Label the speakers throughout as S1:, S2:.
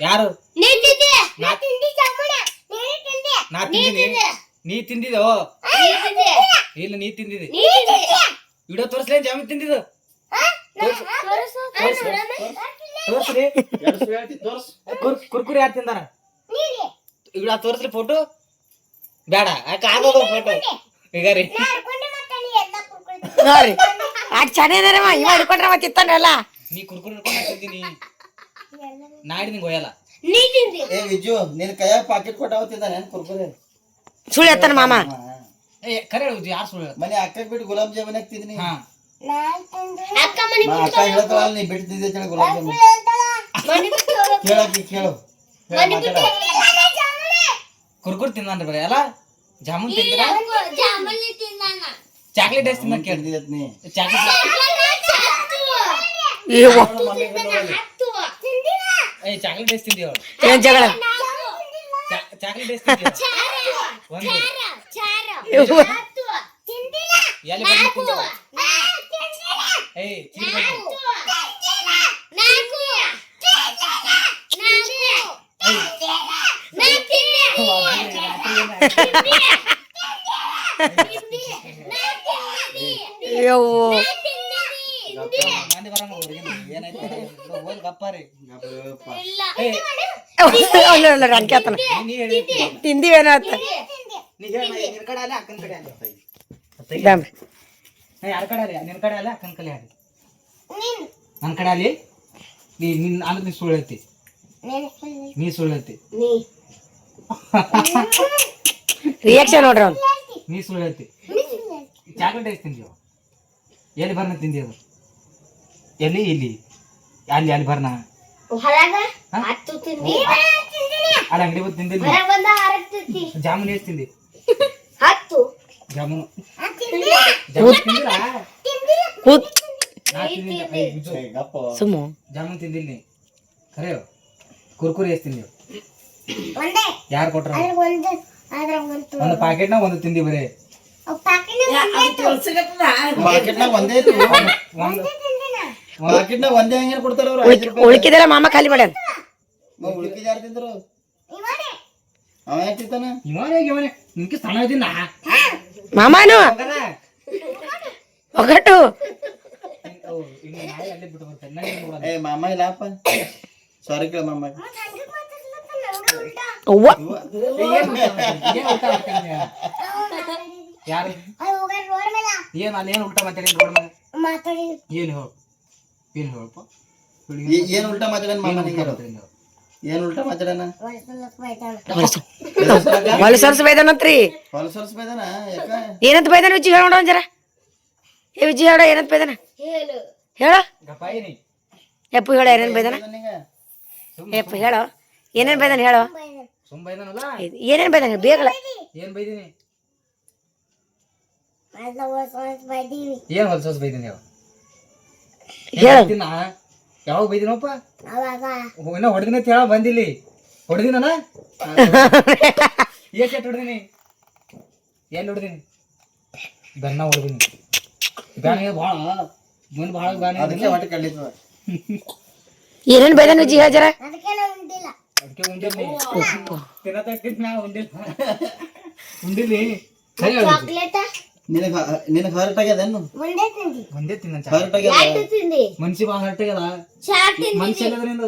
S1: ಯಾರು?
S2: ನೀ
S1: ತಿಂದಿನಿ. ನೀ ತಿಂದಿದೋ? ಇಲ್ಲ ನೀ ತಿಂದಿದಿ. ವಿಡಿಯೋ ತೋರಿಸ್ಲೇನ್ ಜಾಮೂನ್ ತಿಂದಿದ್ದು.
S2: ತೋರಿಸು
S1: ತೋರಿಸ್ರಿ. ಕುರ್ಕುರಿ ಯಾರು ತಿಂದಾರ? ವಿಡಿಯೋ ತೋರಿಸ್ರಿ ಫೋಟೋ ಬೇಡ ಯಾಕೆ ಆಗೋದು ಫೋಟೋ ಈಗ ರೀ.
S3: ನೋಡ್ರಿ ಆ ಚೆನ್ನಾಗಿದಾರಮ್ಮ ಇವ ಹಿಡ್ಕೊಂಡ್ರ ಮತ್ತೆ ಇತ್ತಾನಲ್ಲ
S1: ನೀ ಕುರ್ಕುರಿ ಹಿಡ್ಕೊಂಡು ತಿಂದಿನಿ ನಾಡಿ ನಿಂಗೆ ಒಯ್ಯಲ್ಲ
S2: ನೀ ತಿಂದಿ
S4: ಏ ವಿಜು ನಿನ್ ಕೈಯಾಗ ಪಾಕೆಟ್ ತಿಂದಾನೆ ಕುರ್ಕುರೆ
S3: ಸುಳ್ಳು ಎತ್ತಾನ ಮಾಮ
S1: ಏ ಕರೆ ಹೇಳುದು ಯಾರು ಸುಳ್ಳು?
S4: ಮನೆ ಅಕ್ಕಗ್ ಬಿಟ್ಟು ಗುಲಾಬ್ ಜಾಮೂನ್ ಹಾಕ್ ತಿಂದಿನಿ
S1: ಹಾ
S2: ಅಕ್ಕ
S4: ಅಕ್ಕ ಹೇಳತ್ತಲ್ಲ ನೀ ಬಿಟ್ಟು ತಿಂದೆ ಅಂತೇಳಿ ಗುಲಾಬ್ ಜಾಮೂನ್
S2: ಮನೆ ಬಿಟ್ಟು ಹೋಗ್ಬೇಕು.
S4: ಕೇಳಕ್ಕೆ ಕೇಳು ಕುರ್ಕುರ್
S2: ಮನೆ ಬಿಟ್ಟು
S4: ಮಾತಾಡ
S1: ಕುರ್ಕುರಿ ತಿಂದಾನ್ರಿ ಬರೀ ಅಲ್ಲ ಜಾಮೂನ್ ತಿಂದಿರ ಚಾಕ್ಲೇಟ್ ಎಷ್ಟು ತಿನ್ನ
S4: ಕೇಳ್ತಿದ್ದೆ ನೀ
S1: ಚಾಕ್ಲೇಟ್ ಏ ಚಾಕ್ಲೇಟ್ ಎಷ್ಟು ತಿಂದಿ ಅವಳು
S3: ಏನ್ ಜಗಳ?
S1: ಚಾಕ್ಲೇಟ್ ಎಷ್ಟು ತಿಂದಿ ಒಂದು
S3: ಇವ
S2: ಹತ್ತು ತಿಂದಿಲ್ಲ.
S1: ಎಲ್ಲಿ ಬಂದು ತಿಂದವ? ಏ ಚೀಲ ಬಂದು.
S2: ನಾಲ್ಕು.
S3: ಯವ್ವ.
S1: ಮಂದಿ ಬರಂಗ
S3: ಆತನ. ತಿಂದಿವೇನೋ ಆತ
S1: ನಿನ್ ಕಡೆ ಅಲ್ಲ ಅಕ್ಕನ ಕಡೆ ಅಲ್ಲ.
S3: ದಾಮ್ರಿ
S1: ಯಾರ ಕಡೆ ಅಲ್ಲ? ನಿನ್ ಕಡೆ ಅಲ್ಲ ಅಕ್ಕನ ಕಡೆ ಅಲ್ಲಿ? ನನ್ನ ಕಡೆ ಅಲ್ಲಿ? ನೀ ನಿನ್ ಅಂದ್ರೆ ನೀ ಸುಳ್ಳು ಹೇಳ್ತಿ. ನೀ ಸುಳ್ಳು
S3: ರಿಯಾಕ್ಷನ್ ನೋಡ್ರಿ ಅವ್ನು.
S1: ನೀ ಸುಳ್ಳು ಹೇಳ್ತಿ. ಚಾಕ್ಲೇಟ್ ಎಷ್ಟು ತಿಂದೀವ ಎಲ್ಲಿ ಬರ್ನ ತಿಂದಿ ಎಲ್ಲಿ ಇಲ್ಲಿ? ಅಲ್ಲಿ ಅಲ್ಲಿ ಬರ್ನ? ಅಲ್ಲಿ ಅಂಗಡಿ ಬಂದು ತಿಂದಿಲ್ಲ ಜಾಮೂನ್ ಎಷ್ಟು ತಿಂದಿ?
S2: ಹತ್ತು.
S1: ಜಾಮೂನು. ಜಾಮೂನ್ ತಿಂದಿಲ್ಲ
S3: ಸುಮ್ಮು.
S1: ಜಾಮೂನ್ ಖರೆ ಕುರ್ಕುರಿ ಎಷ್ಟು ತಿಂದಿ?
S2: ಒಂದೇ.
S1: ಯಾರು ಕೊಟ್ರ?
S2: ಒಂದು. ಪ್ಯಾಕೆಟ್ನಾಗ ಒಂದು
S1: ಒಂದು ಪ್ಯಾಕೆಟ್ನ ಒಂದು ತಿಂದಿ ಬರೀ.
S4: ಒಂದೇ ಐತಿ
S1: ಒಂದೇ
S4: ಹಂಗೆ ಕೊಡ್ತಾರ ಅವ್ರು ಐದು ರೂಪಾಯಿ.
S3: ಉಳ್ಕಿದೆಲ್ಲ ಮಾಮ ಖಾಲಿ ಮಾಡ್ಯಾನ
S4: ಉಳ್ಕಿದ ಯಾರು ತಿಂದ್ರು? ಅವ ಯಾಕೆ ತಿಂತಾನ?
S1: ಇವನೇ ಇವನೇ. ಸಣ್ಣ
S3: ಮಾಮಾನು. ಒಗಟು
S1: ಅಲ್ಲೇ ಬಿಟ್ಟು ಬರ್ತೇನೆ.
S4: ಏ ಮಾಮ ಇಲ್ಲಪ್ಪ ಸಾರಿ ಕೇಳ ಮಾಮ.
S3: ಅವ್ವ.
S1: ಏನ್ ಊಟ ಮಾಡ್ತೀರಿ? ಏನ್ ಊಟ ಮಾಡ್ತೀರಿ ನೀವು? ಯಾರು? ಏನ್ ಅಲ್ಲಿ ಏನ್ ಉಲ್ಟಾ ಮಾತಾಡಿ ರೋಡ್ ಮೇಲೆ?
S2: ಮಾತಾಡಿ
S1: ಏನು? ಹೇಳು ಏನ್ ಹೇಳಪ್ಪ
S4: ಏನು ಏನ್ ಉಲ್ಟಾ ಮಾತಾಡಣ ಮಾಮ ನಿಂಗೆ? ಹೇಳು. ಏನ್ ಉಲ್ಟಾ ಮಾತಾಡಣ?
S3: ಹೊಲಸರ್ಸ್ ಬೈದಾನಂತ್ರಿ
S4: ಹೊಲಸರ್ಸ್ ಬೈದಾನ ಯಾಕ?
S3: ಏನಂತ ಬೈದಾನ ವಿಜಿ ಹೇಳ ನೋಡ ಜರ? ಏ ವಿಜಿ ಹೇಳ ಏನಂತ ಬೈದಾನ
S2: ಹೇಳು.
S3: ಹೇಳ
S1: ಗಪ್ಪಾಯಿನಿ
S3: ಎಪ್ಪು ಹೇಳ ಏನಂತ ಬೈದಾನ ಎಪ್ಪು ಹೇಳೋ. ಏನೇನ್ ಬೈದಾನ ಹೇಳೋ?
S1: ಸುಮ್ ಬೈದನಲ್ಲ?
S3: ಏನೇನ್ ಬೈದಾನ ಬೇಗಲ
S1: ಏನ್ ಬೈದಿನಿ? ಏನ್ ಹೊಲ್ಸೋಸ್ ಬೈದಿನಿ
S3: ಹೇಳು
S1: ತಿನ್ನ ಯಾವಾಗ ಬೈದಿನಪ್ಪ?
S2: ಅವಾಗ.
S1: ಇನ್ನ ಹೊಡೆದಿನ ಹೇಳ ಬಂದಿಲ್ಲಿ. ಹೊಡೆದಿನ ಎಷ್ಟು ಎಟ್ ಹೊಡೆದಿನಿ. ಎಲ್ಲಿ ಹೊಡೆದಿನಿ? ಬೆನ್ನ ಹೊಡೆದಿನಿ. ಬ್ಯಾನ ಭಾಳ. ಮುಂದೆ ಭಾಳ ಬ್ಯಾನ
S4: ಅದಕ್ಕೆ ಹೊಟ್ಟೆ ಕಳ್ಳಿತದ
S3: ಏನೇನ್ ಬೈದಾನ ಜಿ ಹಾಜರ
S2: ಅದಕ್ಕೆ ಉಂಡಿಲ್ಲ.
S1: ಅದಕ್ಕೆ ಉಂಡಿಲ್ಲಿ ತಿನ್ನತಕ್ಕಿದ್ ನಾ ಉಂಡಿಲ್ಲ. ಹೇಳು.
S2: ಚಾಕ್ಲೇಟ?
S4: ನಿನಗ ನಿನಗ ಹರ್ಟ್ ಆಗ್ಯದೇನು
S2: ಮುಂದೆ ತಿಂದಿ
S1: ಒಂದೇ ತಿನ್ನ
S4: ಹರ್ಟ್ ಆಗ್ಯದ
S2: ತಿಂದಿ?
S1: ಮನ್ಸಿ ಭಾಳ ಹರ್ಟಾಗ್ಯದ
S2: ಚಾಟ್ ತಿಂದಿ
S1: ಮನ್ಸಿ ಎಲ್ಲದ್ರಿಂದ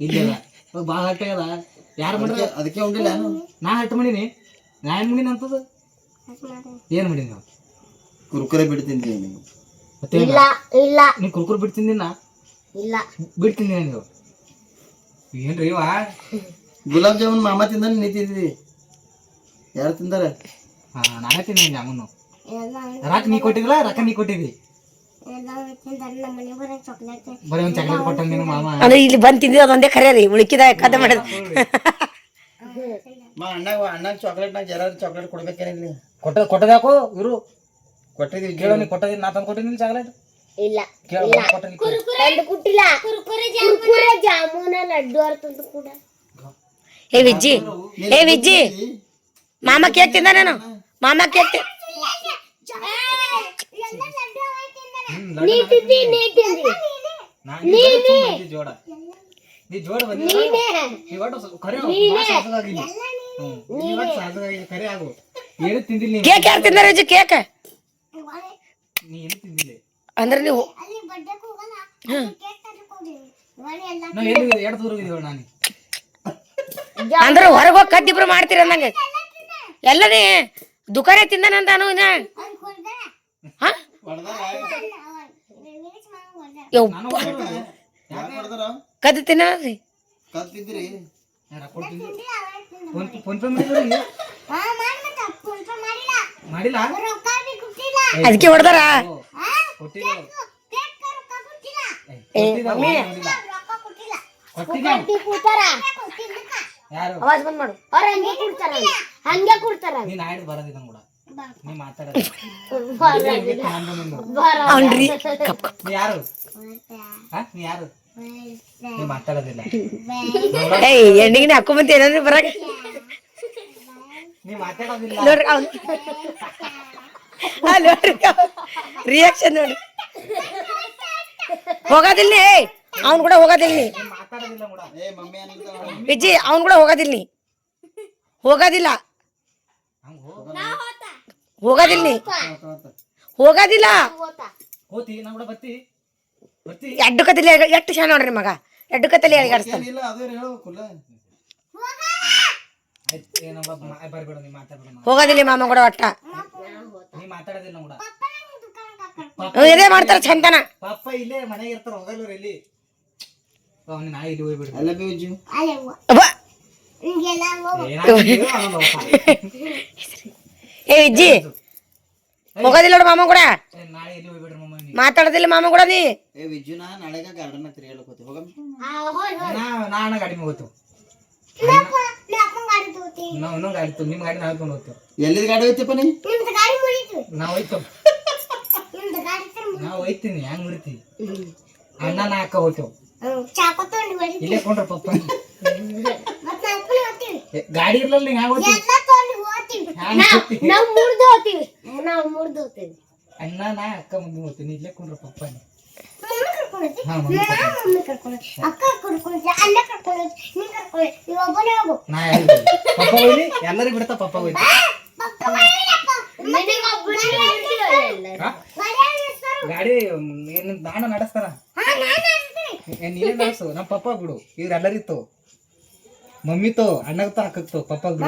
S1: ಇಲ್ಲ ಅದ ಭಾಳ ಹರ್ಟಾಗ್ಯದ ಯಾರು ಮಾಡ್ರ
S4: ಅದಕ್ಕೆ ಉಂಡಿಲ್ಲ
S1: ನಾ ಹರ್ಟ್ ಮಾಡೀನಿ. ನಾ ಏನ್ ಮಾಡೀನಿ ಅಂತದ ಏನ್ ಮಾಡೀನಿ ನಾವು
S4: ಕುರ್ಕುರೆ ಬಿಡ್ತೀನಿ ನೀವು
S2: ಇಲ್ಲ ಇಲ್ಲ.
S1: ನೀ ಕುರುಕುರೆ ಬಿಡ್ತಿದ್ದೀನಿ ನಾ
S2: ಇಲ್ಲ.
S1: ಬಿಡ್ತೀನಿ ನೀವು ಏನ್ರಿ ಇವ?
S4: ಗುಲಾಬ್ ಜಾಮೂನ್ ಮಾಮ ತಿಂದ ನೀ ತಿಂದಿದಿ ಯಾರು ತಿಂದಾರ?
S1: ಹಾ ನಾನೇ ತಿಂತೀನಿ ಜಾಮೂನು. ರೊಕ್ಕ ನೀ ಕೊಟ್ಟಿದ್ಲ? ರೊಕ್ಕ ನೀ ಕೊಟ್ಟಿದ್ದಿ?
S2: ಎಲ್ಲ ತಿಂತಾರೆ ನಮ್ಮ ಮನೆ ಬರೋ ಚಾಕ್ಲೇಟ್
S1: ಬರೀ ಒಂದ್ ಚಾಕ್ಲೇಟ್ ಕೊಟ್ಟಂಗ ನೀನು ಮಾಮ.
S3: ಅಂದ್ರೆ ಇಲ್ಲಿ ಬಂದ್ ತಿಂದಿದ್ದು ಅದೊಂದೇ ಖರೆ ರೀ ಉಳಿಕಿದ ಕದ ಮಾಡಿದ.
S4: ಮಾ ಅಣ್ಣಾಗ ಅಣ್ಣಾಗ ಚಾಕ್ಲೇಟ್ನಾಗ ಜರ ಚಾಕ್ಲೇಟ್ ಕೊಡ್ಬೇಕೇನಿಲ್ಲ
S1: ಕೊಟ್ಟ ಕೊಟ್ಟದಾಕು ಇರು
S4: ಕೊಟ್ಟಿದ್ವಿ
S1: ಕೇಳೋ ನೀ ಕೊಟ್ಟದಿ ನಾ ತಂದು ಕೊಟ್ಟಿನಿ ಚಾಕ್ಲೇಟ್
S2: ಇಲ್ಲ
S1: ಕೊಟ್ಟಿನಿ
S2: ತಂದು ಕುಟ್ಟಿಲ್ಲ. ಕುರ್ಕುರೆ ಜಾಮೂನ. ಲಡ್ಡು ಅರ್ತಂದು ಕೂಡ.
S3: ಏ ವಿಜ್ಜಿ ಏ ವಿಜ್ಜಿ. ಮಾಮ ಕೇಕ್ ತಿಂದ ನಾನು. ಮಾಮ ಕೇಕ್
S2: ನೀ ತಿಂದಿ ನೀ
S1: ಜೋಡ. ನೀ ಜೋಡ್ ಬಂದಿ
S2: ನೀನೇ.
S1: ನೀ ಒಟ್ಟು ಸ್ವಲ್ಪ ಕರೆ ಆಗು, ಭಾಳ ಸಾಸಗಾಗಿಲ್ಲ. ಹ್ಮ್. ನೀ ಒಟ್ಟು ಸಾಸಗಾಗಿಲ್ಲ, ಕರೆ ಆಗು. ಏನು ತಿಂದಿಲ್ಲ ನೀ
S3: ಕೇಕ್ ಯಾರು ತಿಂದಾರ ವಿಜಿ ಕೇಕ್?
S1: ನೀ ಏನು ತಿಂದಿಲ್ಲ
S3: ಅಂದ್ರೆ ನೀವು
S2: ಎಲ್ಲ
S1: ಎರಡು ದೂರ ನಾನು.
S3: ಅಂದ್ರೆ ಹೊರಗೆ ಹೋಗಿ ಕದ್ದಿಬ್ರು ಮಾಡ್ತೀರ ಅಂದಂಗೆ. ಎಲ್ಲನೇ ದುಕಾನೆ ತಿಂದಾನಂತ ಅನು ಇನ್ನ.
S2: ಬಿ.
S3: ಅದಕ್ಕೆ ಹೊಡೆದಾರ? ಅವಾಜ್ ಬಂದ್ ಮಾಡು.
S2: ಅವ್ರ ಹಂಗೆ ಕೊಡ್ತಾರ. ಹಂಗೆ ಕೊಡ್ತಾರ.
S3: ಅವ್ನ್ರಿ ಕಪ್ ಕಪ್.
S1: ನೀ ಯಾರು? ಹಾ ನೀ ಯಾರು? ನೀ ಮಾತಾಡೋದಿಲ್ಲ.
S3: ಏಯ್ ಎಣ್ಣಿಗೆ ಹಾಕೊಂಬಂತ ಏನಂದ್ರೆ ಬರಕ?
S1: ನೀ ಮಾತಾಡೋದಿಲ್ಲ.
S3: ನೋಡ್ರಿ ಅವ್ನು ನೋಡ್ರಿ ರಿಯಾಕ್ಷನ್ ನೋಡಿ. ಹೋಗೋದಿಲ್ಲ ಏಯ್ ಅವ್ನು ಕೂಡ ಹೋಗೋದಿಲ್ಲ ವಿಜಿ ಅವ್ನು ಕೂಡ ಹೋಗೋದಿಲ್ಲ ಹೋಗೋದಿಲ್ಲ.
S1: ಹಂಗ ಹೋಗ.
S3: ಹೋಗೋದಿಲ್ಲ. ನೀ ಹೋಗೋದಿಲ್ಲ.
S1: ಹೋತಿ ನಾ ಕೂಡ ಬತ್ತಿ ಬತ್ತಿ
S3: ಎಡ್ಡು ಕತ್ತಲಿ ಎಷ್ಟು ಶಾಣ ನೋಡ್ರಿ ಮಗ? ಎಡ್ಡು ಕತ್ತಲಿ ಅಳಿಗಾಡಿಸ್ತಾನೆ
S4: ಅದೇ ಹೇಳ್ಬೇಕಲ್ಲ.
S1: ಮಾ.
S3: ಹೋಗೋದಿಲ್ಲ ಮಾಮ ಕೂಡ ಒಟ್ಟ.
S1: ನೀ ಮಾತಾಡೋದಿಲ್ಲ ಕೂಡ
S3: ಅವ್ನು ಇದೇ ಮಾಡ್ತಾರ ಚಂದನ.
S1: ಪಾಪ ಇಲ್ಲೇ ಮನೆಗೆ ಇರ್ತಾರ ಹೋಗಲ್ಲ ಇಲ್ಲಿ ಅವ್ನು ನಾ ಇಲ್ಲಿ
S4: ಯು
S3: ಏ ವಿಜ್ಜಿ ಹೋಗೋದಿಲ್ಲ ನೋಡು ಮಾಮ ಕೂಡ.
S1: ನಾಳೆ
S3: ಮಾತಾಡೋದಿಲ್ಲ ಮಾಮ ಕೂಡ ನೀ.
S4: ಏ ವಿಜ್ಜು ನಾ ನಾಳೆಗ ಗಾರ್ಡನ್ ತಿರುಗಾಡಕ್ ಹೋಗ್ತೀವಿ. ಹೋಗಮ್
S1: ನಾ ನಾನ ಗಾಡಿ ಹೋಗ್ತು ನಾವು ಇನ್ನೊಂದು ಗಾಡಿ ತು ನಿಮ್ಮ ಗಾಡಿ ನಾವು ತಗೊಂಡು ಹೋಗ್ತೇವೆ.
S4: ಎಲ್ಲಿದ ಗಾಡಿ ಹೋಯ್ತಪ್ಪ ನೀ?
S1: ನಾವು ಹೋಯ್ತು ನಾವು ಹೋಯ್ತೀನಿ ಹೆಂಗ್ ಮುರಿತಿ? ಅಣ್ಣ ನಾ ಅಕ್ಕ ಹೋಗ್ತೇವೆ. ಇಲ್ಲೇ ಕೊಂಡ್ರ ಪಪ್ಪ ಗಾಡಿ ಇರ್ಲಿಲ್ಲ ಹೆಂಗ್ ಹೋಗ್ತಿ
S2: ಎಲ್ಲ ಹೋಗ್ತೀವಿ
S1: ಹ್ಯಾಂಗ್ ಹೋಗ್ತಿ?
S2: ನಾವು ಮುರಿದು ಹೋಗ್ತೀವಿ. ನಾವು ಮುರಿದು ಹೋಗ್ತೀವಿ.
S1: ಅಣ್ಣ ನಾ ಅಕ್ಕ ಮುಂದೆ ಹೋಗ್ತೀನಿ. ಇಲ್ಲೇ ಕುಂಡ್ರ ಪಪ್ಪ ಎಲ್ಲರಿಗೂ ಬಿಡ್ತಾ ಪಪ್ಪ ಹೋಯ್ತು?
S2: ಗಾಡಿ?
S1: ಗಾಡಿ ನಾನ ನಡೆಸ್ತಾರ
S2: ನೀನೇ
S1: ನಡೆಸು. ನಮ್ಮ ಪಪ್ಪ ಬಿಡು. ಇವ್ರೆಲ್ಲರಿತ್ತು ಮಮ್ಮಿ ತೋ. ಅಣ್ಣಗ್ ತೋ ಅಕ್ಕಗ್ ತೋ. ಪಪ್ಪ ಬಿಡು.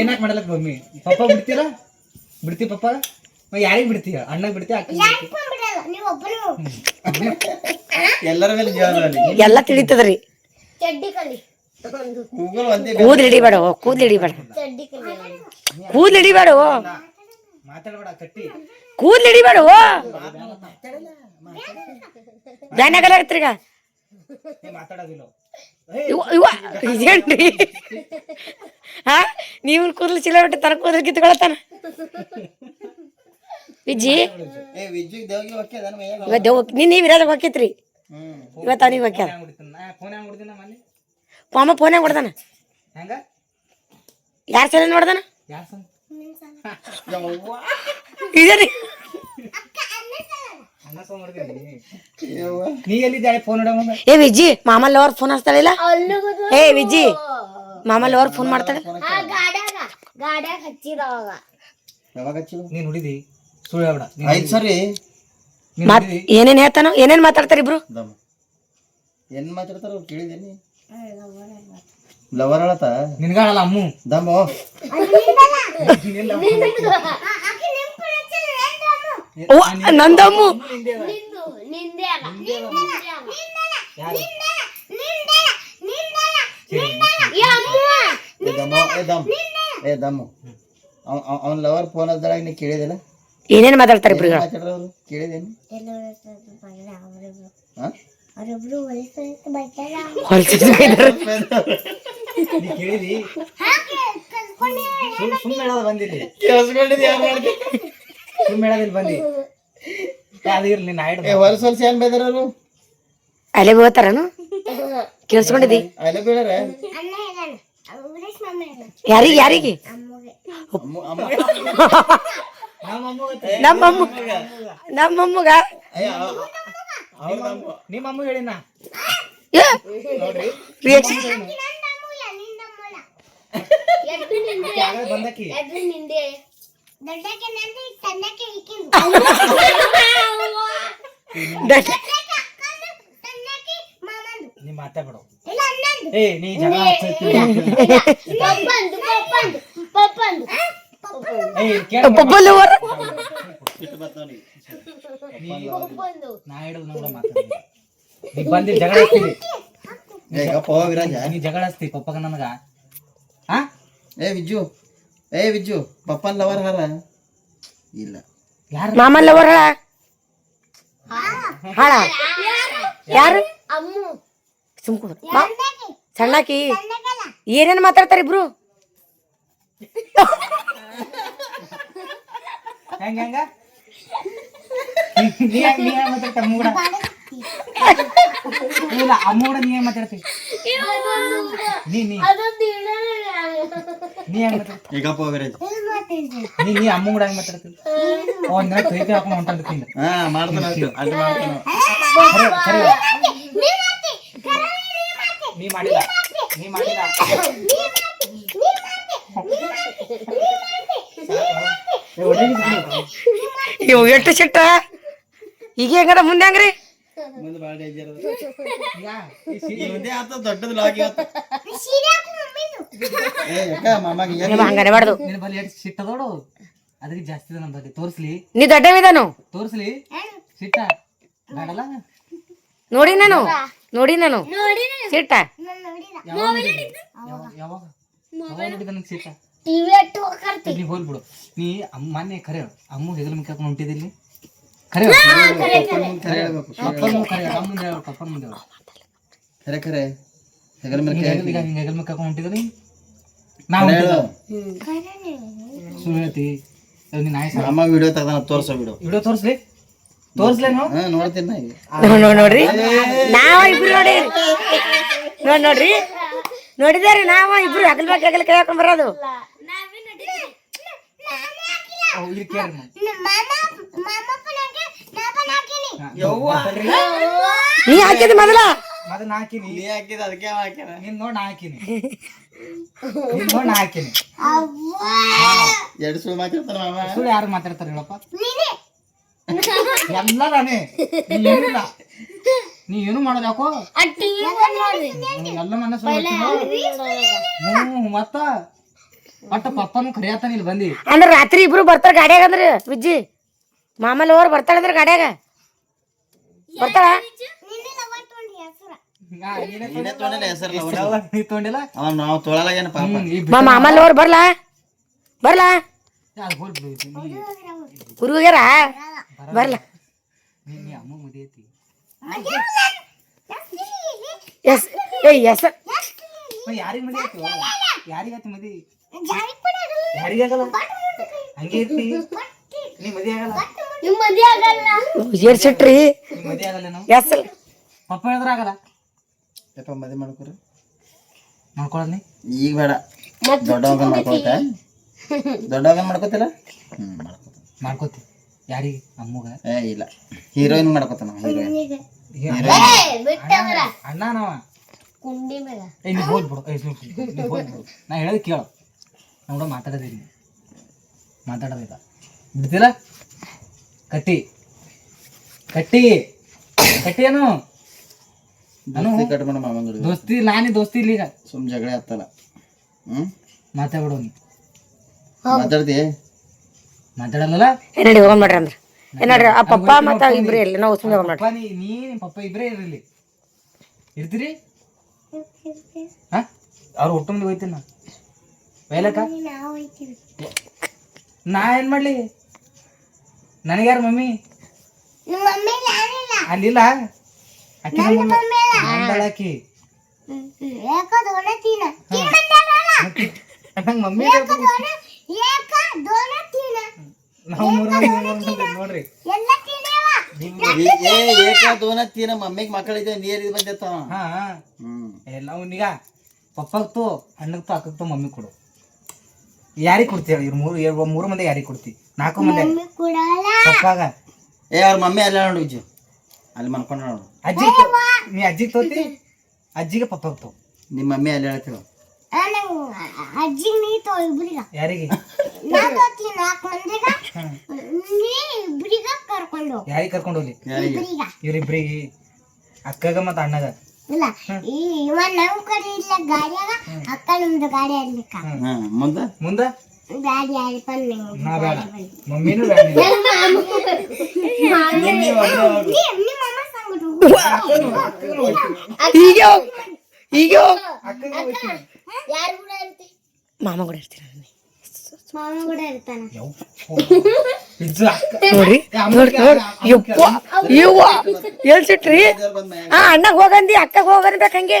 S1: ಏನಾಕ್ ಮಾಡಲಕ್ ಮಮ್ಮಿ ಪಪ್ಪ ಬಿಡ್ತೀರ? ಬಿಡ್ತಿ ಪಪ್ಪ? ಯಾರಿಗೆ ಬಿಡ್ತೀಯ?
S2: ಅಣ್ಣ ಬಿಡ್ತಿ.
S4: ಎಲ್ಲರ ಮೇಲೆ
S3: ಎಲ್ಲ ತಿಳಿತದ್ರಿ. ಕೂದ್ಲು ಹಿಡಿಬೇಡ ಕೂದ್ಲು ಹಿಡಿಬೇಡ. ಕೂದ್ಲು
S1: ಮಾತಾಡ್ಬೇಡ ಕಟ್ಟಿ.
S3: ಕೂದ್ಲು ಹಿಡಿಬೇಡ
S1: ಮಾತಾಡೋದಿಲ್ಲ.
S3: ಇದೇನ್ರಿ ಹಾ? ನೀವು ಕೂದಲು ಚಿಲ್ಲ ಬಿಟ್ಟು ತನ ಕೂದಲು ಕಿತ್ಕೊಳತಾನ ವಿಜ್ಜಿ ನಿನ್ನೆ ವಿರಾಜ ಹೋಗಿತ್ರಿ
S4: ಹ್ಮ್
S3: ಇವತ್ತು ಅವ್ನಿಗೆ
S1: ಮನೆ?
S3: ಮಾಮ ಫೋನ್ಯಾಗ ಕೊಡ್ದಾನ
S1: ಹೆಂಗ?
S3: ಯಾರ ಸಲ ನೋಡ್ದಾನ
S1: ಯಾರ್ ಸಂಗ್
S4: ಯವ್ವ.
S3: ಇದೇರಿ
S1: ಅಣ್ಣ ಫೋನ್ ಮಾಡ್ತೀನಿ
S4: ಯವ್ವ.
S1: ನೀ ಎಲ್ಲಿದ್ದಾಳೆ? ಫೋನ್ ಇಡೋ
S3: ಏ ವಿಜ್ಜಿ ಮಾಮಲ್ಲಿ ಅವ್ರ ಫೋನ್ ಹಚ್ತಾಳಿಲ್ಲ? ಏ ವಿಜಿ ಮಾಮಲ್ಲಿ ಅವ್ರ ಫೋನ್ ಮಾಡ್ತಾಳೆ?
S2: ಗಾಡ್ಯಾಗ ಹಚ್ಚಿದವಾಗ
S4: ಯಾವಾಗ ಹಚ್ಚಿವು
S1: ನೀನ್ ಹುಡಿದಿ ಸುಳ್ಳು ಹೇಳ್ಬೇಡ. ನೀನ್
S4: ಸರಿ.
S3: ಮಾತ್ ಏನೇನ್ ಹೇಳ್ತಾನೋ ಏನೇನ್ ಮಾತಾಡ್ತಾರ ಇಬ್ರು?
S4: ಏನ್ ಮಾತಾಡ್ತಾರ ಕೇಳಿದೇನಿ ಲವರ್ ಹೇಳತ್ತ
S1: ನಿನ್ಗಾಳಲ್ಲ ಅಮ್ಮು.
S4: ದಮ್ಮು
S1: ನಿನ್ನ
S2: ಆಕಿ ನಿಮ್ ಕೂಡ ಹಚ್ಚಿಲ್ಲ, ಏನ್
S3: ಅವ್ವ, ನಂದಮ್ಮು.
S2: ನಿಂದು ನಿಂದೆ ಅಲ್ಲ ನಿಂದಲ್ಲ, ನಿಂದಲ್ಲ,
S1: ಯಾರು
S2: ನಿಂದಲ್ಲ, ನಿಂದಲ್ಲ, ನಿಂದಲ್ಲ, ನಿಂದಲ್ಲ. ಏ ಅಮ್ಮು,
S4: ಏ ದಮ್ಮ ಏ ದಮ್ ಏ ದಮ್ಮು. ಅವ್ನ ಲವರ್ ಫೋನ್ ಹಚ್ಚಿದಾಗ ನೀ ಕೇಳಿದಿಲ್ಲ?
S3: ಏನೇನ್ ಮಾತಾಡ್ತಾರೆ ಇಬ್ರು
S4: ಕೇಳಿದೇನು?
S1: ಕೇಳಿದಿ? ಸುಮ್ಮನೆ ಬಂದಿಲ್ಲಿ
S4: ಯಾರು ಮಾಡ್ದೆ
S1: ಸುಮ್ ಹೇಳೋದಿಲ್ಲ ಬಂದಿ ಏ, ಅದು ಇರ್ಲಿ ನಾ
S4: ಏ
S1: ಹಿಡ್ದು
S4: ಹೊಲಸ ಹೊಲಸ ಏನ್
S3: ಅಲೆ ಹೋತಾರನು ಕೇಳಿಸ್ಕೊಂಡಿದ್ದಿ
S4: ಬೀಳಾರ?
S2: ಇದ್ದಾನೆ
S3: ಯಾರಿಗೆ ಯಾರಿಗೆ?
S2: ಅಮ್ಮಗೆ
S4: ಅಮ್ಮ. ಅಮ್ಮ
S1: ನಮ್ಮ ಅಮ್ಮ
S4: ಅವ್ರ ದಮ್ಮು
S1: ನಿಮ್ಮ ಅಮ್ಮ ಹೇಳಿನ?
S3: ರಿಯಾಕ್ಷನ್
S1: నీ మాట్లాడు
S2: ఏ నీ జగలు నాయుడు నీకు బంది జగడస్తుంది నీ
S1: జగడస్తుంది పప్పకన్నగా
S2: ఏ విజ్జు
S1: ಏ
S4: ವಿಜ್ಜು ಪಪ್ಪನ್ ಲವರ್ ಹಾರ ಇಲ್ಲ.
S1: ಯಾರು?
S3: ಲವರ್ ಅವರ ಹಾಳ? ಯಾರು? ಸುಮ್ ಸಣ್ಣಾಕಿ ಏನೇನು ಮಾತಾಡ್ತಾರೆ ಇಬ್ರು?
S1: ಹೆಂಗ ಇಲ್ಲ ಅಮ್ಮೋಡ ನೀ ಏನ್ ಮಾತಾಡ್ತಿ ನೀ ನೀ ನೀ ಹೆಂಗ್ ಮಾತಾಡ್ತಿ ನೀ ನೀ ಅಮ್ಮ ಕೂಡ ಹೆಂಗ್ ಮಾತಾಡ್ತಿ ಒಂದ್ ದಿನ ಕೈ ಹಾಕೊಂಡು ಹೊಂಟಾಡ್ತೀನಿ
S4: ಹಾ ಮಾಡ್ತಾನ ಅಲ್ಲಿ ಮಾಡ್ತಾನ
S1: ನೀ ಮಾಡಿಲ್ಲ ನೀ ಮಾಡಿಲ್ಲ.
S3: ಇವ್ ಎಷ್ಟು ಸಿಟ್ಟ ಈಗ ಹೆಂಗದ ಮುಂದೆ ಹೆಂಗ್ರಿ
S4: ಡೇಂಜರ್ ಅದ ದೊಡ್ಡದು ಲಾಗಿ
S1: ನಿನ್ನ ಬಲ್ಲಿ ಎಷ್ಟು ಸಿಟ್ಟದೋಡು ಅದಕ್ಕೆ ಜಾಸ್ತಿ ನಮ್ಮ ಬಗ್ಗೆ ತೋರಿಸ್ಲಿ.
S3: ನೀ ದೊಡ್ಡವಿದಾನು?
S1: ತೋರಿಸ್ಲಿ. ಸಿಟ್ಟ. ಬೇಡಲ್ಲ?
S3: ನೋಡಿ ನಾನು. ನೋಡಿ ನಾನು. ಸಿಟ್ಟ.
S1: ಯಾವಾಗ? ಯಾವಾಗ? ಸಿಟ್ಟ?
S2: ಟಿವಿ ಹೋಗ್ಕರ್ತಿ
S1: ನೀ ಹೋಲ್ಬಿಡು ನೀ ಅಮ್ಮ ಮೊನ್ನೆ ಕರೆ. ಅಮ್ಮ ಹೆಗಲ ಮೇಲೆ ಕರ್ಕೊಂಡು ಹೊಂಟಿದಿಲ್ಲಿ ಕರೆ ಕರೆ
S4: ಹೆಗಲ ಮೇಲೆ
S1: ಹಿಂಗೆ
S4: ಕೈ
S1: ಹೆಗಲ ಈಗ ಹಿಂಗೆ ಹೆಗಲ ಮೇಲೆ ಕರ್ಕೊಂಡು ಹೊಂಟಿದ್ರಿ ನಾವು
S4: ಖರೆ ಹೇಳು
S1: ಸುಳ್ಳು ಹೇಳ್ತಿ ಅದು ನೀನು ಆಯ್ತು
S4: ಮಾಮ ವಿಡಿಯೋ ತೆಗ್ದಾನ ತೋರ್ಸೋ ವಿಡಿಯೋ
S1: ವಿಡಿಯೋ ತೋರಿಸ್ಲಿ ತೋರಿಸ್ಲೇನು
S4: ಹಾ ನೋಡ್ತೀನಿ ನಾ ಈಗ
S3: ನೋಡ್ ನೋಡ್ ನೋಡ್ರಿ ನಾವ ಇಬ್ರು ನೋಡಿ ನೋಡ್ ನೋಡ್ರಿ ನೋಡಿದಾರಿ ನಾವ ಇಬ್ರು ಹಗಲ್ ಬಗ್ಗೆ ಹಗಲ್ ಕೈ ಹಾಕೊಂಡ್ ಬರೋದು
S1: ಅವ್ ಇಲ್ಲಿ ಕೇಳಿ ನಾವು. ಹಾ,
S3: ನೀ ಹಾಕಿದ ಮೊದಲ?
S1: ಮೊದಲು ನಾ ಹಾಕಿನಿ.
S4: ನೀ ಹಾಕಿದ ಅದಕ್ಕೆ ಅವ ಹಾಕ್ಯಾನ
S1: ನಿನ್ ನೋಡಿ ನಾ ಹಾಕಿನಿ. ನಿನ್ ನೋಡಿ ನಾ ಹಾಕಿನಿ.
S4: ಎರಡು ಸುಳ್ಳು ಮಾತಾಡ್ತಾನ ಮಾಮ.
S1: ಸುಳ್ಳು ಯಾರು ಮಾತಾಡ್ತಾರೆ ಹೇಳಪ್ಪ? ಎಲ್ಲ ನಾನೇ. ನೀ ಏನಿಲ್ಲ ನೀ ಏನು ಮಾಡೋದು ಯಾಕೋ? ಎಲ್ಲ ನನ್ನ ಸುಳ್ಳು ಹೇಳ್ತೀನೋ? ಹ್ಞೂ ಮತ್ತ? ಒಟ್ಟ ಪಪ್ಪನು ಇಲ್ಲಿ ಬಂದಿ.
S3: ಅಂದ್ರ ರಾತ್ರಿ ಇಬ್ರು ಬರ್ತಾರ ಗಾಡ್ಯಾಗ ಅಂದ್ರ ವಿಜ್ಜಿ. ಮಾಮಲ್ಲಿ ಬರ್ತಾಳ ಅಂದ್ರ ಗಾಡ್ಯಾಗ. ಬರ್ತಾಳ?
S1: ಹಾ, ನೀನೇ
S4: ತೊಗೊಂಡಿಲ್ಲ. ಹೆಸರು
S1: ನೀ ತೊಗೊಂಡಿಲ್ಲ
S4: ಅವ ನಾವು ಪಾಪ
S3: ಮಾ ಮಾಮಲ್ಲಿ ಹೋರ್ ಬರ್ಲಾ? ಬರ್ಲಾ?
S1: ಯಾರು ಹೋಲ್
S3: ಬರ್ಲಾ.
S1: ನೀ ಅಮ್ಮ
S3: ಎಸ್ ಏಯ್ ಎಸ್
S1: ಯಾರಿಗೆ ಮದಿ ಐತಿ? ಯಾರಿಗೈತಿ ಹಂಗೆ ಇರ್ತಿ. ನೀ ಮದಿ ಆಗಲ್ಲ.
S2: ನಿಮ್ ಮದ್ವೆ ಆಗಲ್ಲ
S3: ಏರ್ ಸಿಟ್ರಿ?
S1: ನೀ ಮದಿ ಆಗಲ್ಲ ನಾವು
S3: ಎಸ್
S1: ಪಪ್ಪ ಹೇಳಿದ್ರ ಆಗಲ್ಲ.
S4: ಯಪ್ಪ ಮದುವೆ ಮಾಡ್ಕೊರಿ
S1: ಮಾಡ್ಕೊಳದ್ ನೀ
S4: ಈಗ ಬೇಡ. ದೊಡ್ಡವಾಗ ಮಾಡ್ಕೊಳ್ತ? ದೊಡ್ಡವಾಗ ಮಾಡ್ಕೋತಿಲ್ಲ? ಹ್ಮ್ ಮಾಡ್ಕೋತ.
S1: ಮಾಡ್ಕೋತಿ. ಯಾರಿಗೆ? ಅಮ್ಮಗ?
S4: ಏ ಇಲ್ಲ. ಹೀರೋಯಿನ್ ಮಾಡ್ಕೋತಾನ ಹೀರೋಯಿನ್.
S1: ಅಣ್ಣ ನಾವ
S2: ಕುಂಡಿ ಮೇಲೆ.
S1: ಏ ನೀ ಹೋಲ್ ಬಿಡು ಏ ಸುಮ್ನೆ ಕುಂತ್ಕೊ. ನೀ ಹೋಲ್ ಬಿಡು ನಾ ಹೇಳೋದು ಕೇಳು. ನೋಡ ಮಾತಾಡೋದಿಲ್ಲ ಮಾತಾಡೋದಿಲ್ಲ ಬಿಡ್ತೀರ? ಕಟ್ಟಿ. ಕಟ್ಟಿ. ಕಟ್ಟಿ ಏನು
S4: ನಾನು ಕಟ್ ಮಾಡ ಮಾಮನ್
S1: ದೋಸ್ತಿ ನಾನೇ ದೋಸ್ತಿ ಇಲ್ಲ ಈಗ
S4: ಸುಮ್ ಜಗಳ ಹತ್ತಲ್ಲ ಹ್ಮ್?
S1: ಮಾತಾಡ್ಬಿಡು ನೀ
S4: ಮಾತಾಡ್ತಿ?
S1: ಮಾತಾಡಲ್ಲ
S3: ನಡಿ ಹೋಗೋಣ ಮಾಡ್ರಿ ಅಂದ್ರೆ. ಏ ನೋಡ್ರಿ ಆ ಪಪ್ಪ ಮತ್ತ ಇಬ್ರು ಇಲ್ಲ ನಾವು ಸುಮ್ಮನೆ ಹೋಗೋಣ
S1: ಪಪ್ಪ ನೀ ನೀ ನಿಮ್ ಪಪ್ಪ ಇಬ್ರೇ ಇರಲಿ ಇರ್ತೀರಿ? ಹಾ ಅವ್ರು ಒಟ್ಟು ಮಂದಿ ಹೋಯ್ತೀನಿ ನಾ ಬಯಲಕ್ಕ ನಾ ಏನ್ ಮಾಡ್ಲಿ? ನನಗ್ಯಾರ ಮಮ್ಮಿ? ಅಲ್ಲಿಲ್ಲ? ಆಕಿ ಆಕಿ. ನಂಗೆ ಮಮ್ಮಿ ನಾವು ನೋಡ್ರಿ.
S4: ಮಮ್ಮಿಗೆ ಮಕ್ಕಳಿದೆ ನೀರ್ ಬಂದಿತ್ತ
S1: ಹಾ
S4: ಹ್ಮ್.
S1: ಎಲ್ಲ ಅವನೀಗ ಪಪ್ಪಗ್ತು ಅಣ್ಣಗ್ತು ಅಕ್ಕಗ್ತು ಮಮ್ಮಿ ಕೊಡು. ಯಾರಿಗೆ ಕೊಡ್ತೀವಿ ಇವ್ರು ಮೂರು ಇವ್ರು ಮೂರು ಮಂದಿ ಯಾರಿಗೆ ಕೊಡ್ತಿ? ನಾಲ್ಕು ಮಂದಿ
S2: ಅಪ್ಪಾಗ
S1: ಪಪ್ಪಾಗ
S4: ಏ ಅವ್ರ ಮಮ್ಮಿ ಅಲ್ಲ ನೋಡು ವಿಜು ಅಲ್ಲಿ ಮಲ್ಕೊಂಡು ನೋಡು.
S1: ಅಜ್ಜಿ ನೀ ಅಜ್ಜಿಗೆ ತೋತಿ? ಅಜ್ಜಿಗೆ ಪಪ್ಪ ತೋ.
S4: ನಿಮ್ಮ ಮಮ್ಮಿ ಅಲ್ಲಿ ಹೇಳ್ತೀವಿ
S2: ಅಜ್ಜಿ ನೀ ತೋ ಇಬ್ರಿಗ.
S1: ಯಾರಿಗೆ?
S2: ನಾ ನಾಲ್ಕು ಮಂದಿಗ. ನೀ ಇಬ್ರಿಗ ಕರ್ಕೊಂಡು ಹೋಗ್.
S1: ಯಾರಿಗೆ ಕರ್ಕೊಂಡು ಹೋಗ್ಲಿ?
S4: ಯಾರಿಗೆ
S1: ಇವ್ರಿಬ್ರಿಗೆ. ಅಕ್ಕಗ ಮತ್ತು ಅಣ್ಣಗ.
S2: ಇಲ್ಲ. ಈ ಇವ ನಮ್ ಕಡೆ ಇಲ್ಲ ಗಾಡಿಯಾಗ ಅಕ್ಕ ನಿಮ್ದು ಗಾಡಿ ಆಡ್ಲಿಕ್ಕ.
S4: ಮುಂದ?
S1: ಮುಂದ?
S2: ಗಾಡಿ ಆಡ್ಕೊಂಡು
S1: ನಾ ಬೇಡ. ಮಮ್ಮಿನೂ ಬೇಡ.
S2: ನಿಮ್ಮ ಅಮ್ಮ ಯಾರು ಕೂಡ ಇರ್ತಿ?
S3: ಮಾಮ ಕೂಡ ಇರ್ತೀರ ನೋಡ್ ನೋಡ್ ಯಪ್ಪ. ಹಾ ಅಣ್ಣಗ್ ಹೋಗಂದಿ ಅಕ್ಕಗ್ ಹೋಗನ್ಬೇಕು ಬೇಕಂಗೆ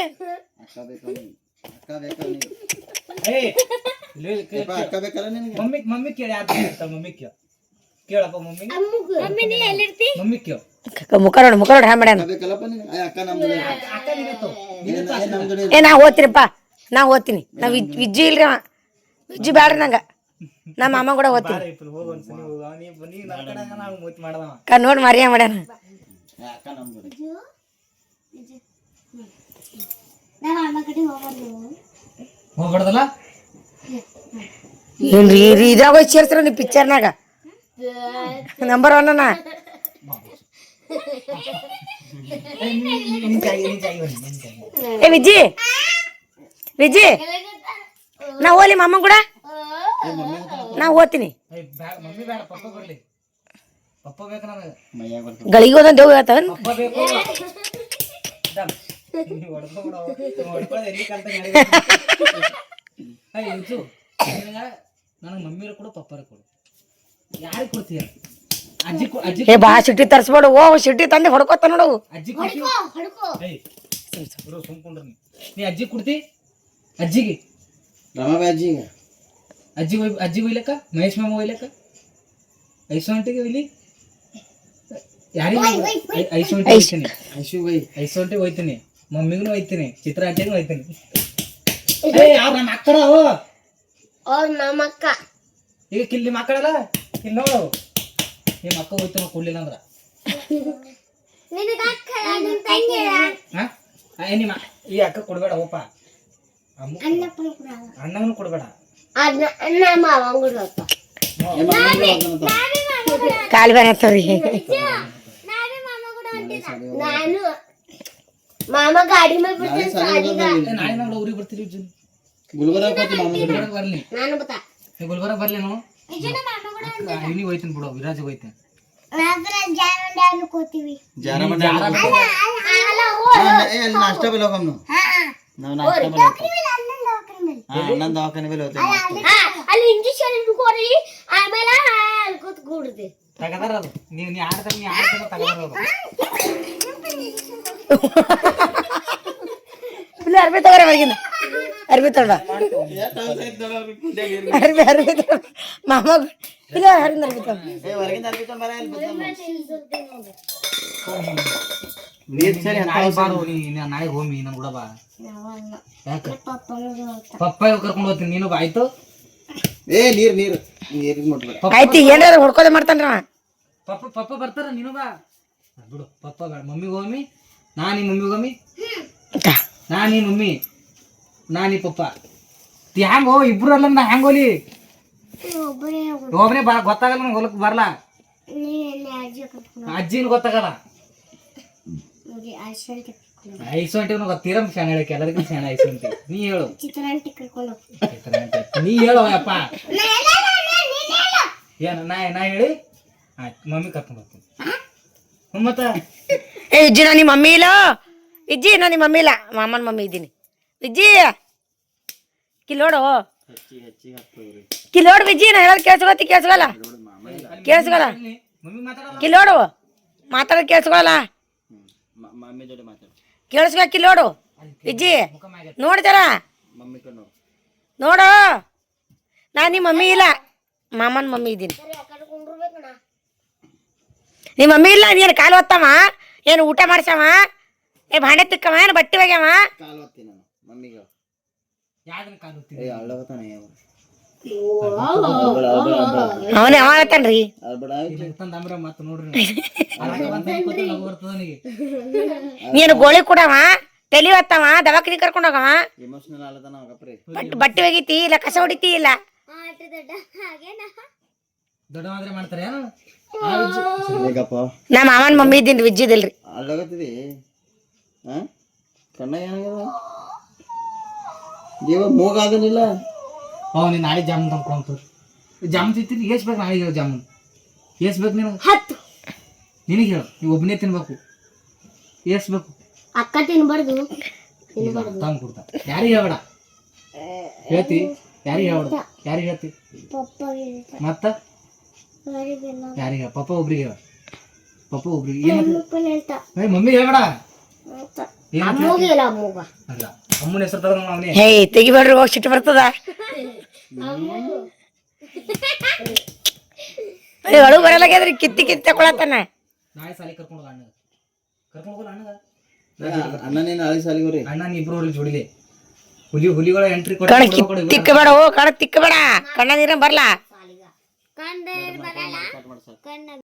S3: ಮುಖ ನೋಡು ಮುಖ ನೋಡು ಹ್ಯಾಂಗ ಮಾಡ್ಯಾನ
S4: ಏ,
S3: ನಾ ಓದ್ತೀನಿಪ್ಪ. ನಾ ಓದ್ತೀನಿ. ನಾ ವಿಜ್ ವಿಜ್ಜಿ ಇಲ್ರಿ ಅವ. ವಿಜ್ಜಿ ಬ್ಯಾಡ್ರಿ ನಂಗ. ನಮ್ಮ ಮಾಮ ಕೂಡ ಓದ್ತೀನಿ. ಕ ನೋಡಿ ಮರಿಯ ಮಾಡ್ಯಾನ.
S1: ಹೋಗ್ಬಾರ್ದಲ್ಲ?
S3: ಏನ್ರಿ ರೀ ಇದ್ರಾಗ ಹೋಗಿ ಸೇರ್ಸ್ರ ನೀವು ಪಿಕ್ಚರ್ನಾಗ ನಂಬರ್ ಒನ್
S1: ಅಣ್ಣ.
S3: ಏ ವಿಜಿ. ವಿಜಿ. ನಾ ಹೋಲಿ ಮಾಮ ಕೂಡ. ನಾ ಓದ್ತೀನಿ. ಗಳಿಗೆ ಒಂದೊಂದು ದೇವ್
S1: ಹೇಳ್ತಾವ
S3: ಏ ಬಾ ಸಿಟ್ಟಿ ತರ್ಸ್ಬೇಡು ಓ ಸಿಟ್ಟಿ ತಂದೆ ಹೊಡ್ಕೋತ ನೋಡು.
S1: ಸುಮ್ಕೊಂಡ್ರಿ ನೀ. ಅಜ್ಜಿ ಕುಡ್ತಿ? ಅಜ್ಜಿಗೆ.
S4: ರಮಾಬಾಯಿ ಅಜ್ಜಿ ಈಗ
S1: ಅಜ್ಜಿ ಒಯ್ ಅಜ್ಜಿ ಹೋಯ್ಲಕ್ಕ ಮಹೇಶ್ ಮಾಮ ಹೋಯ್ಲಕ್ಕ ಐಸು ಅಂಟಿಗೆ ಒಯ್ಲಿ ಯಾರಿಗೆ ಐಸು ಅಂಟಿ ಒಯ್ತೀನಿ
S4: ಐಶು ಹೋಯ್
S1: ಐಸು ಅಂಟಿ ಒಯ್ತೀನಿ ಮಮ್ಮಿಗೂ ಒಯ್ತೀನಿ ಚಿತ್ರ ಅಜ್ಜಿಗೂ ಒಯ್ತೀನಿ ಏ ಯಾರು ನಮ್ಮ ಅಕ್ಕರ ಅವು
S2: ಅವ್ರ ನಮ್ಮ ಅಕ್ಕ.
S1: ಈಗ ಕಿಲ್ಲಿ ನಿಮ್ಮ ಅಕ್ಕಳಲ್ಲ ಇಲ್ಲಿ ನೋಡು. ನಿಮ್ಮ ಅಕ್ಕ ಹೋಯ್ತಾನ ಕೊಡ್ಲಿಲ್ಲ ಅಂದ್ರ. ನಿಮ್ಮ ಈ ಅಕ್ಕ ಕೊಡ್ಬೇಡ ಓಪ ಅಣ್ಣನೂ ಕೊಡ್ಬೇಡ.
S4: ಬರತ್ತವ್ರಿ.
S3: ಕಾಲ್
S2: ನಾವೇ ಹೊಂಟಿದ ನಾನು ಮಾಮ ಗಾಡಿ ಮೇಲೆ
S1: ಬರ್ತೀನಿ ನಾಳೆ ನಾವು ಊರಿಗೆ ಬರ್ತೀವಿ ಜುನ್
S4: ಗುಲ್ಬರ್ಗ.
S1: ಗುಲ್ಬರ್ಗ ಬರ್ಲಿ.
S2: ನಾನು ಬತ್ತಾ
S1: ಗುಲ್ಬರ್ಗ ಹೋಯ್ತೀನಿ ಬಿಡು ವಿರಾಜ್
S4: ಹೋಯ್ತೆ ನಾಷ್ಟಾ ಹೋಗಮ್ ನಾವು. ನಾಷ್ಟ ಹೋಗ್ತೀವಿ.
S2: ಅಣ್ಣನ ದವಾಖಾನೆ ಮೇಲೆ
S4: ಹಾ, ಅಣ್ಣನ್ ದವಾಖಾನೆ ಬೆಲೆ ಹೋಗ್ತೀವಿ ನಾಷ್ಟಾ.
S2: ಅಲ್ಲಿ ಇಂಜೆಕ್ಷನ್ ಕೊಡಿ ಆಮೇಲೆ ಅಲ್ಲಿ ಕೂತ್ ಕೂಡ್ತಿ
S1: ತಗದಾರ ಅದು ನೀವು ನೀ ಆಡ್ತಾರೆ ನೀ ಆಡ್ತಾರೆ ತಗದಾರ ಅದು
S3: ಇಲ್ಲ ಅರ್ಬಿ ತಗೋರ ಹೊರಗಿಂದ ಅರ್ಬಿ
S4: ಇರ್ಲಿ.
S3: ಅರ್ಬಿ ಅರ್ಬಿ ತಗೊಂಡ ಮಾಮ ಇಲ್ಲ ಹೊರಗಿಂದ ಅರ್ಬಿ.
S4: ನೀರ್ ಅಂತ
S1: ನಾಳೆ ಹೋಮಿ ನನ್ ಕೂಡ ಬಾ. ಯಾಕೆ? ಪಪ್ಪಾಯ ಕರ್ಕೊಂಡು ಹೋಗ್ತೀನಿ. ನೀನು ಬಾ. ಆಯ್ತು?
S4: ಏ ನೀರ್ ನೀರ್. ಮುಟ್ಬೇಡ
S3: ಆಯ್ತು ಏನಾರ ಹೊಡ್ಕೋದೆ ಮಾಡ್ತಾನ್ರಿ ಅವ.
S1: ಪಪ್ಪ ಪಪ್ಪ ಬರ್ತಾರ ನೀನು ಬಾ. ಬಿಡು ಪಪ್ಪ ಬೇಡ. ಮಮ್ಮಿಗೆ ಹೋಮಿ ನಾ ನೀ ಮಮ್ಮಿಗೆ ಹೋಮಿ ನಾ ನೀ ಮಮ್ಮಿ. ನಾ ನೀ ಪಪ್ಪ ಹ್ಯಾಂಗ? ಹೋ ಇಬ್ರು ಅಲ್ಲ ನಾ ಹ್ಯಾಂಗ ಹೋಲಿ
S2: ಒಬ್ಬರೇ
S1: ಒಬ್ಬನೇ ಬಾ ಗೊತ್ತಾಗಲ್ಲ ನಂಗೆ ಹೊಲಕ್ಕೆ ಬರಲ್ಲ
S2: ನೀನು
S1: ಅಜ್ಜಿನ ಗೊತ್ತಾಗಲ್ಲ?
S2: ಹೋಗಿ. ಆಶ್ರಮಕ್ಕೆ
S1: ಐಸು ಅಂಟಿ ಗೊತ್ತೀರ ಶಾಣೆ ಹೇಳಕ್ಕೆ ಎಲ್ಲರಿಗೂ ಶಾಣೆ ಐಸು ಅಂಟಿ ನೀ ಹೇಳು ನೀ ಹೇಳು ಅಪ್ಪ ಏನು ನಾ ನಾ ಹೇಳಿ? ಆಯ್ತು ಮಮ್ಮಿ ಕರ್ಕೊಂಡು ಬರ್ತೀನಿ ಮತ್ತೆ
S3: ಏ ಇಜ್ಜಿ ನಾನು ನಿಮ್ಮ ಮಮ್ಮಿ ಇಲ್ಲ? ಇಜ್ಜಿ ನಾನು ನಿಮ್ಮ ಮಮ್ಮಿ ಇಲ್ಲ. ಮಾಮನ ಮಮ್ಮಿ ಇದ್ದೀನಿ. ಇಜ್ಜಿ ಕಿಲೋಡು ಕಿಲೋಡು ವಿಜ್ಜಿ ನಾ ಹೇಳೋದು ಕೇಳಿಸ್ಕೊತಿ ಕೇಳಿಸ್ಕೊಲ್ಲ ಕೇಳಿಸ್ಕೊಲ್ಲ ಕಿಲೋಡು ಮಾತಾಡೋದು? ಕೇಳಿಸ್ಕೊಲ್ಲ
S4: ಮಮ್ಮಿ ಜೊತೆ ಮಾತಾಡು.
S3: ಕೇಳಿಸ್ಕೊ ಕಿಲೋಡು ವಿಜ್ಜಿ ನೋಡ್ತಾರ
S4: ನೋಡು.
S3: ನಾ ನಿಮ್ಮ ಮಮ್ಮಿ ಇಲ್ಲ. ಮಾಮನ ಮಮ್ಮಿ ಇದ್ದೀನಿ. ನಿಮ್ಮ ಮಮ್ಮಿ ಇಲ್ಲ ನೀನು ಕಾಲು ಒತ್ತವ? ಏನು ಊಟ ಮಾಡ್ಸವ? ಏ ಭಾಂಡೆ ತಿಕ್ಕವ? ಏನು ಬಟ್ಟೆ ಒಗ್ಯವ?
S4: ಕಾಲ್ ಒತ್ತೀನಿ ನಾನು. ಮಮ್ಮಿಗೆ
S1: ಯಾವ್ದನ್ನ ಕಾಲು
S4: ಏ ಅಳ್ಳಗತ್ತಾನ ಯಾವ
S3: ಅವನೇ ಅವ ಹೇಳ್ತಾನ್ರಿ
S4: ಅಳ್ಬೇಡ
S1: ತಂದ ಅಂದ್ರ ಮತ್ತೆ ನೋಡ್ರಿ
S3: ನೀನು. ಗೋಳಿ ಕೊಡವ? ತಲಿ ಹೊತ್ತವ? ದವಾಖಾನಿ ಕರ್ಕೊಂಡ್ ಹೋಗವ?
S4: ಎಮೋಷನಲ್
S3: ಬಟ್ ಬಟ್ಟೆ ಒಗಿತಿ ಇಲ್ಲ ಕಸ ಹೊಡಿತಿ ಇಲ್ಲ?
S2: ಆಟ ದೊಡ್ಡ ಹಾಗೇನಾ?
S1: ದೊಡ್ಡ ಮಾದ್ರೆ ಮಾಡ್ತಾರೆ
S3: ನಮ್ಮ ಮಾವನ್ ಮಮ್ಮಿ ಇದ್ದಿಂದ ವಿಜ್ಜಿದಿಲ್ರಿ.
S4: ಅಳ್ಳಗತ್ತಿದಿ ಹಾ? ಕಣ್ಣ ಏನಾಗ್ಯದ? ಜೀವ ಮೂಗಾದನಿಲ್ಲ
S1: ಅವ್ ನೀನು ನಾಳೆ ಜಾಮೂನ್ ತಂದ್ಕೊಂತ ಜಾಮೂನ್ ತಿಂತೀನಿ ಎಷ್ಟು ಬೇಕು ನಾಳೆಗೆ ಹೇಳು ಜಾಮೂನ್. ಎಷ್ಟು ಬೇಕು ನಿನಗೆ
S2: ಹತ್ತು.
S1: ನಿನಗೆ ಹೇಳು ನೀವು ಒಬ್ಬನೇ ತಿನ್ಬೇಕು. ಎಷ್ಟು ಬೇಕು.
S2: ಅಕ್ಕ ತಿನ್ಬಾರ್ದು.
S1: ತಂದು ಕೊಡ್ತಾ. ಯಾರಿಗೆ ಹೇಳ್ಬೇಡ? ಹೇಳ್ತಿ? ಯಾರಿಗೆ ಹೇಳ್ಬೇಡ? ಯಾರಿಗೆ ಹೇಳ್ತಿ?
S2: ಪಪ್ಪ
S1: ಮತ್ತ? ಯಾರಿಗೆ ಹೇಳ ಪಪ್ಪ ಒಬ್ರಿಗೆ ಹೇಳ. ಪಪ್ಪ ಒಬ್ರಿಗೆ ಏ ಮಮ್ಮಿ ಹೇಳ್ಬೇಡ. ಅಲ್ಲ. ಅಮ್ಮನ ಹೆಸರು ತರದ ಅವನೇ
S3: ಹೇ ತೆಗಿಬೇಡ್ರಿ ಹೋಗಿ ಸಿಟ್ಟು ಬರ್ತದ. ಅಯ್ಯೋ, ಅಳು ಬರಲಾಗ್ಯದ್ರಿ ಕಿತ್ತಿ ಕಿತ್ತಿ ತಕೊಳತ್ತಾನ.
S1: ನಾಳೆ ಸಾಲಿ ಕರ್ಕೊಂಡು ಹೋಗ ಅಣ್ಣಗ. ಕರ್ಕೊಂಡು ಹೋಗಲ್ಲ ಅಣ್ಣಗ.
S4: ಅಣ್ಣ ಆಳಿ ಹಳಿ ಸಾಲಿಗೋರಿ
S1: ಅಣ್ಣ ನೀ ಇಬ್ರು ಅವ್ರಿಗೆ ಜೋಡಿಲಿ. ಹುಲಿ ಹುಲಿಗಳ ಎಂಟ್ರಿ
S3: ಕಣ ತಿಕ್ಕಬೇಡ ಓ ಕಣ ತಿಕ್ಕಬೇಡ. ಕಣ್ಣ ನೀರ ಬರ್ಲಾ?
S2: ಕಂಡೆ.